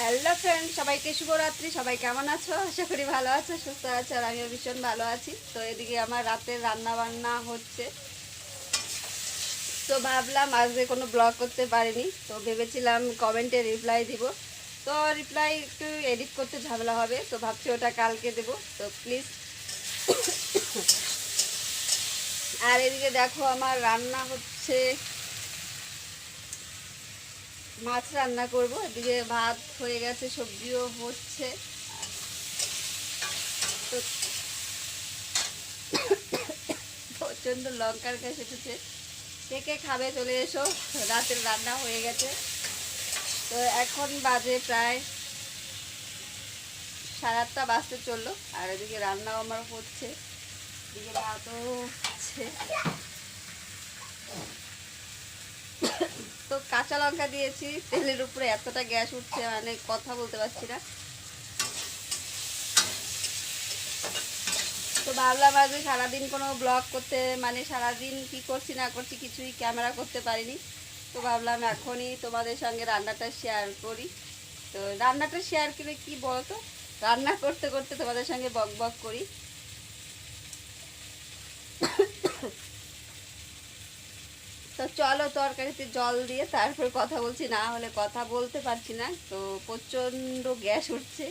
Hello friend সবাইকে শুভরাত্রি। সবাই কেমন আছো? আশা করি ভালো আছো, সুস্থ আছো, আর আমিও ভীষণ ভালো আছি। তো এদিকে আমার রাতের রান্না বান্না হচ্ছে। তো ভাবলাম আজকে কোনো ব্লগ করতে পারিনি। তো ভেবেছিলাম কমেন্টে রিপ্লাই দিব। তো রিপ্লাই একটু এডিট করতে ঝামেলা হবে। তো ভাবছি ওটা কালকে দেব। তো প্লিজ আর এদিকে দেখো, আমার রান্না হচ্ছে মাছ রান্না করব, এদিকে ভাত হয়ে গেছে, সবজিও হচ্ছে। তো প্রচণ্ড লঙ্কার গ্যাস এসেছে। কে কে খাবে চলে এসো, রাতের রান্না হয়ে গেছে। তো এখন বাজে প্রায় সাড়ে আটটা বাজতে চলল, আর এদিকে রান্নাও আমার হচ্ছে। এদিকে ভাতও হচ্ছে। কাঁচা লঙ্কা দিয়েছি, তেলের উপরে এতটা গ্যাস উঠছে মানে কথা বলতে পারছি না। তো ভাবলাম আজকে সারাদিন কোনো ব্লগ করতে মানে সারাদিন কি করছি, না করছি কিছুই ক্যামেরা করতে পারিনি। তো ভাবলাম এখনই তোমাদের সঙ্গে রান্নাটা শেয়ার করি। তো রান্নাটা শেয়ার করে কি বলতো? রান্না করতে করতে তোমাদের সঙ্গে বক বক করি। তো চলো তরকারিতে জল দিয়ে তারপর কথা বলছি, না হলে কথা বলতে পারছি না। তো প্রচণ্ড গ্যাস উঠছে।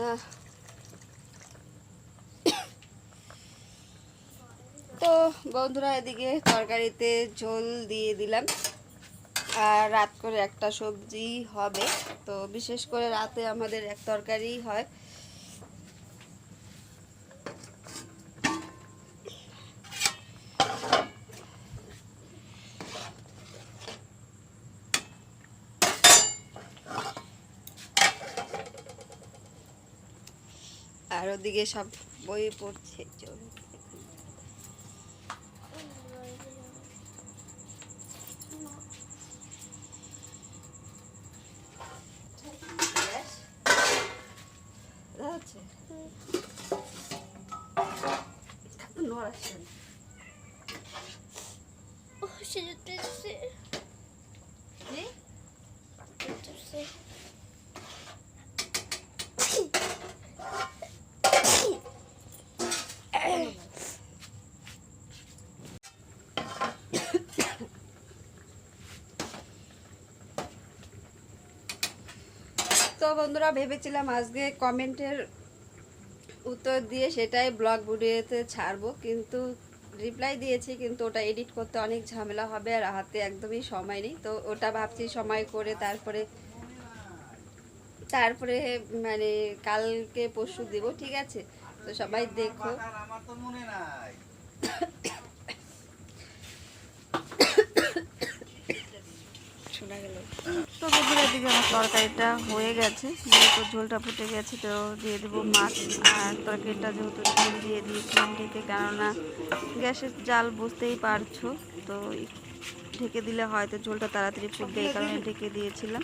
না তো বন্ধুরা, এদিকে তরকারিতে ঝোল দিয়ে দিলাম। আর রাত করে একটা সবজি হবে। তো বিশেষ করে রাতে আমাদের এক তরকারি হয়। আর ওদিকে সব বই পড়ছে আছে তো বন্ধুরা, ভেবেছিলাম আজকে কমেন্টের উত্তর দিয়ে সেটাই ব্লগ ভিডিওতে ছাড়বো, কিন্তু রিপ্লাই দিয়েছি, কিন্তু ওটা এডিট করতে অনেক ঝামেলা হবে আর হাতে একদমই সময় নেই। তো ওটা ভাবছি সময় করে তারপরে তারপরে মানে কালকে পরশু দেব, ঠিক আছে? তো সবাই দেখো। আমার তো মনে নাই। তো বন্ধুরা দিকে আমার তরকারিটা হয়ে গেছে। যেহেতু ঝোলটা ফুটে গেছে, তো দিয়ে দেবো মাছ। আর তরকারিটা যেহেতু ঝোল দিয়ে দিয়েছিলাম ঢেকে কেননা গ্যাসের জাল বুঝতেই পারছ, তো ঢেকে দিলে হয়তো ঝোলটা তাড়াতাড়ি ফুটবে, এই কারণে ঢেকে দিয়েছিলাম।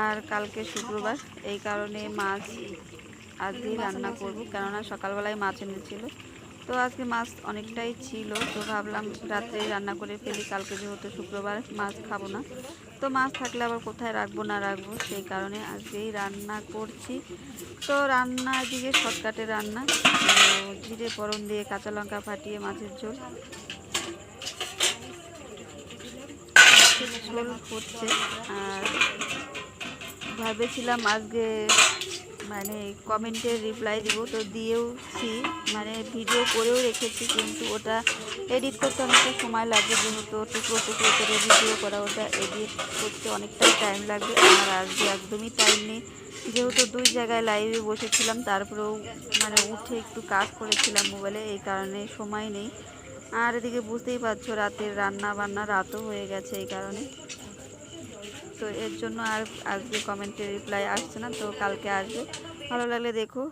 আর কালকে শুক্রবার, এই কারণে মাছ আজকেই রান্না করব, কেননা সকালবেলায় মাছ এনেছিল। তো আজকে মাছ অনেকটাই ছিল, তো ভাবলাম রাত্রে রান্না করে ফেলি, কালকে যেহেতু শুক্রবার মাছ খাব না। তো মাছ থাকলে আবার কোথায় রাখব, না রাখব, সেই কারণে আজকেই রান্না করছি। তো রান্না দিকে শর্টকাটে রান্না জিরে ফোড়ন দিয়ে কাঁচা লঙ্কা ফাটিয়ে মাছের ঝোল। ঝোল হচ্ছে, আর ভেবেছিলাম আজকে মানে কমেন্টের রিপ্লাই দিব, তো দিয়েওছি। মানে ভিডিও করেও রেখেছি, কিন্তু ওটা এডিট করতে অনেকটা সময় লাগে, যেহেতু টুকরো টুকরো করে ভিডিও করা, ওটা এডিট করতে অনেকটাই টাইম লাগবে আর আজকে একদমই টাইম নেই। যেহেতু দুই জায়গায় লাইভে বসেছিলাম, তারপরেও মানে উঠে একটু কাজ করেছিলাম মোবাইলে এই কারণে সময় নেই। আর এদিকে বুঝতেই পারছ, রাতের রান্না বান্না রাতও হয়ে গেছে, এই কারণে। তো এর জন্য আর আজকে কমেন্টের রিপ্লাই আসছে না, তো কালকে আসবে। ভালো লাগলে দেখো।